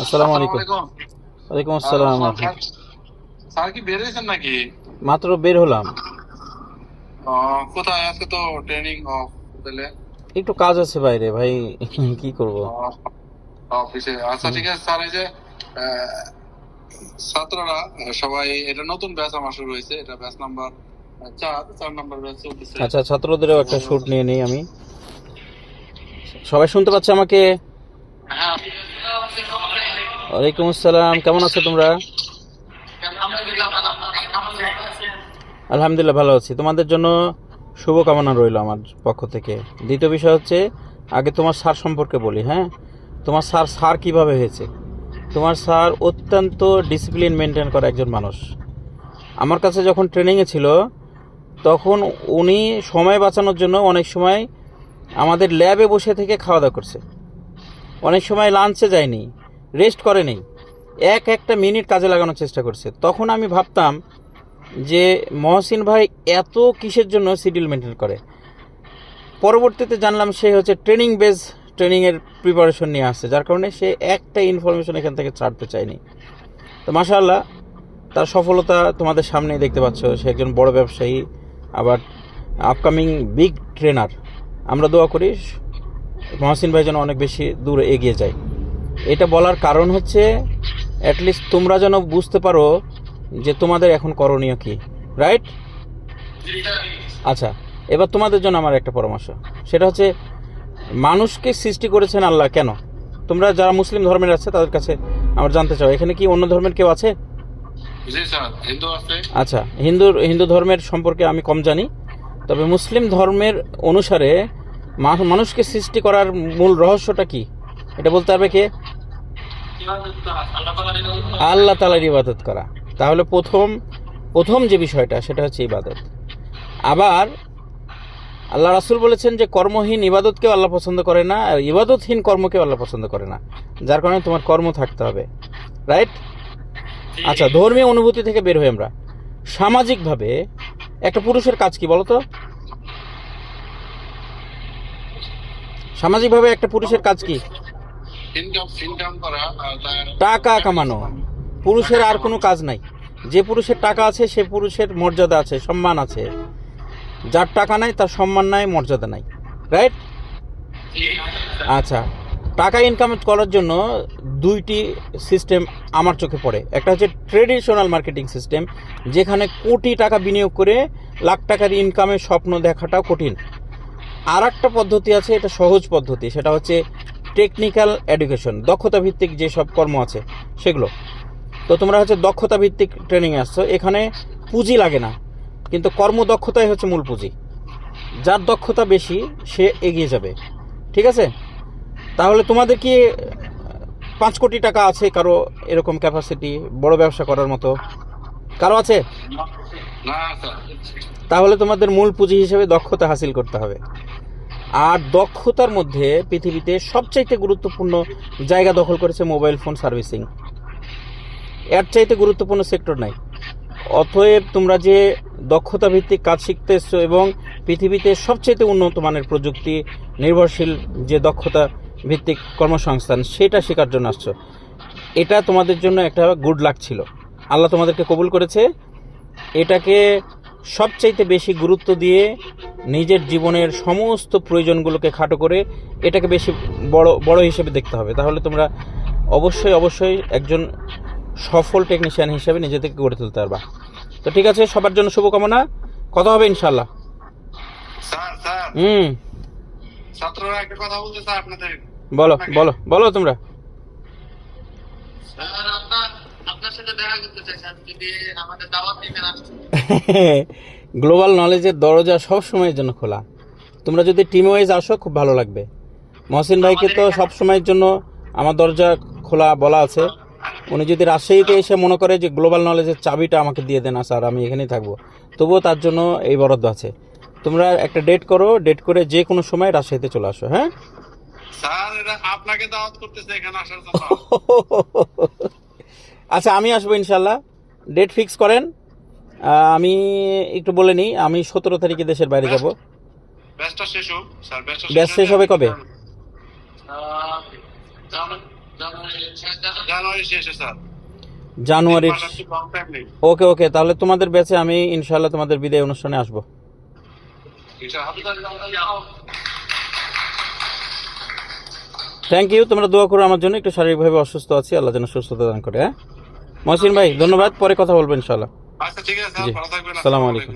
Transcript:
আসসালামু আলাইকুম। ওয়ালাইকুম আসসালাম স্যার, কি বের হয়েছেন নাকি? মাত্র বের হলাম। কোথায়? আজকে তো ট্রেনিং অফ তাহলে একটু কাজ আছে বাইরে ভাই। কি করব? অফিসে। আচ্ছা ঠিক আছে স্যার এই যে ছাত্ররা সবাই এটা নতুন ব্যাচ আমার শুরু হয়েছে। এটা ব্যাচ নাম্বার চার চার নাম্বার ব্যাচ চলতেছে। আচ্ছা ছাত্রদেরও একটা শুট নিয়ে নেই আমি। সবাই শুনতে পাচ্ছে আমাকে? হ্যাঁ ওয়ালাইকুম আসসালাম, কেমন আছো তোমরা? আলহামদুলিল্লাহ ভালো আছি। তোমাদের জন্য শুভকামনা রইল আমার পক্ষ থেকে। দ্বিতীয় বিষয় হচ্ছে, আগে তোমার সার সম্পর্কে বলি হ্যাঁ? তোমার স্যার স্যার কীভাবে হয়েছে? তোমার স্যার অত্যন্ত ডিসিপ্লিন মেনটেন করা একজন মানুষ। আমার কাছে যখন ট্রেনিংয়ে ছিল, তখন উনি সময় বাঁচানোর জন্য অনেক সময় আমাদের ল্যাবে বসে থেকে খাওয়া দাওয়া করছে। অনেক সময় লাঞ্চে যায়নি রেস্ট করেনি এক একটা মিনিট কাজে লাগানোর চেষ্টা করছে। তখন আমি ভাবতাম যে মহসিন ভাই এত কিসের জন্য শিডিউল মেনটেন করে? পরবর্তীতে জানলাম সে হচ্ছে ট্রেনিং বেস ট্রেনিংয়ের প্রিপারেশন নিয়ে আসছে। যার কারণে সে একটা ইনফরমেশন এখান থেকে ছাড়তে চায়নি। তো মাশাআল্লাহ, তার সফলতা তোমাদের সামনেই দেখতে পাচ্ছ। সে একজন বড় ব্যবসায়ী, আবার আপকামিং বিগ ট্রেনার আমরা দোয়া করি মহসিন ভাই যেন অনেক বেশি দূর এগিয়ে যায়। এটা বলার কারণ হচ্ছে অ্যাটলিস্ট তোমরা যেন বুঝতে পারো যে তোমাদের এখন করণীয় কি রাইট আচ্ছা এবার তোমাদের জন্য আমার একটা পরামর্শ। সেটা হচ্ছে মানুষকে সৃষ্টি করেছেন আল্লাহ কেন? তোমরা যারা মুসলিম ধর্মের আছে তাদের কাছে আমার জানতে চাও। এখানে কি অন্য ধর্মের কেউ আছে? আচ্ছা হিন্দু হিন্দু ধর্মের সম্পর্কে আমি কম জানি তবে মুসলিম ধর্মের অনুসারে মানুষকে সৃষ্টি করার মূল রহস্যটা কি? এটা বলতে পারবে কে? আল্লাহ তালার ইবাদত করা। তাহলে প্রথম প্রথম যে বিষয়টা, সেটা হচ্ছে ইবাদত। আবার আল্লাহ রাসুল বলেছেন যে কর্মহীন ইবাদতকেও আল্লাহ পছন্দ করে না, আর ইবাদতহীন কর্মকেও আল্লাহ পছন্দ করে না। যার কারণে তোমার কর্ম থাকতে হবে। রাইট আচ্ছা ধর্মীয় অনুভূতি থেকে বের হই আমরা। সামাজিকভাবে একটা পুরুষের কাজ কি বলতো? সামাজিকভাবে একটা পুরুষের কাজ কি? টাকা কামানো। পুরুষের আর কোনো কাজ নাই। যে পুরুষের টাকা আছে সে পুরুষের মর্যাদা আছে সম্মান আছে। যার টাকা নাই তার সম্মান নাই মর্যাদা নাই। রাইট আচ্ছা। টাকা ইনকাম করার জন্য দুইটি সিস্টেম আমার চোখে পড়ে। একটা হচ্ছে ট্রেডিশনাল মার্কেটিং সিস্টেম যেখানে কোটি টাকা বিনিয়োগ করে লাখ টাকার ইনকামের স্বপ্ন দেখাটাও কঠিন। আর একটা পদ্ধতি আছে, এটা সহজ পদ্ধতি, সেটা হচ্ছে টেকনিক্যাল এডুকেশন দক্ষতা ভিত্তিক যেসব কর্ম আছে, সেগুলো। তো তোমরা হচ্ছে দক্ষতা ভিত্তিক ট্রেনিং আসছো, এখানে পুঁজি লাগে না, কিন্তু কর্মদক্ষতাই হচ্ছে মূল পুঁজি। যার দক্ষতা বেশি, সে এগিয়ে যাবে। ঠিক আছে? তাহলে তোমাদের কি, পাঁচ কোটি টাকা আছে কারও এরকম ক্যাপাসিটি বড় ব্যবসা করার মতো? কারও আছে? তাহলে তোমাদের মূল পুঁজি হিসেবে দক্ষতা হাসিল করতে হবে। আর দক্ষতার মধ্যে পৃথিবীতে সবচাইতে গুরুত্বপূর্ণ জায়গা দখল করেছে মোবাইল ফোন সার্ভিসিং। এর চাইতে গুরুত্বপূর্ণ সেক্টর নাই। অতএব তোমরা যে দক্ষতা ভিত্তিক কাজ শিখতে এসছো এবং পৃথিবীতে সবচাইতে উন্নত মানের প্রযুক্তি নির্ভরশীল যে দক্ষতা ভিত্তিক কর্মসংস্থান, সেটা শেখার জন্য আসছো। এটা তোমাদের জন্য একটা গুড লাক ছিল। আল্লাহ তোমাদেরকে কবুল করেছে। এটাকে সবচাইতে বেশি গুরুত্ব দিয়ে নিজের জীবনের সমস্ত প্রয়োজনগুলোকে খাটো করে এটাকে বেশি বড় বড় হিসেবে দেখতে হবে। তাহলে তোমরা অবশ্যই অবশ্যই একজন সফল টেকনিশিয়ান হিসেবে নিজেদেরকে গড়ে তুলতে পারবা। তো ঠিক আছে সবার জন্য শুভকামনা। কথা হবে ইনশাল্লাহ হুম। ছাত্ররা একটা কথা বলতে স্যার আপনাদের। বলো বলো বলো তোমরা স্যার আপনার আপনার সাথে দেখা করতে চাই স্যার যদি আমাদের দাওয়াত দিবেন আসতে গ্লোবাল নলেজের দরজা সব সময়ের জন্য খোলা। তোমরা যদি টিম ওয়াইজ আসো খুব ভালো লাগবে। মহসিন ভাইকে তো সব সময়ের জন্য আমার দরজা খোলা বলা আছে। উনি যদি রাজশাহীতে এসে মনে করে যে গ্লোবাল নলেজের চাবিটা আমাকে দিয়ে দেন স্যার আমি এখানেই থাকব। তবুও তার জন্য এই বরাদ্দ আছে। তোমরা একটা ডেট করো ডেট করে যে কোনো সময় রাজশাহীতে চলে আসো হ্যাঁ? স্যার আপনাকে দাওয়াত করতেছে এখানে আসার জন্য। আচ্ছা আমি আসব ইনশাল্লাহ। ডেট ফিক্স করেন। আমি একটু বলে নিই আমি সতেরো তারিখে দেশের বাইরে যাব। ব্যাচটা শেষ হবে কবে? জানুয়ারি- ওকে ওকে তাহলে তোমাদের ব্যাচে আমি ইনশাল্লাহ তোমাদের বিদায় অনুষ্ঠানে আসব। থ্যাংক ইউ তোমরা দোয়া করো আমার জন্য একটু শারীরিকভাবে অসুস্থ আছি আল্লাহ যেন সুস্থতা দান করে হ্যাঁ? মহসিন ভাই ধন্যবাদ। পরে কথা বলবেন ইনশাল্লাহ আচ্ছা ঠিক আছে ভালো থাকবেন আসসালামু আলাইকুম।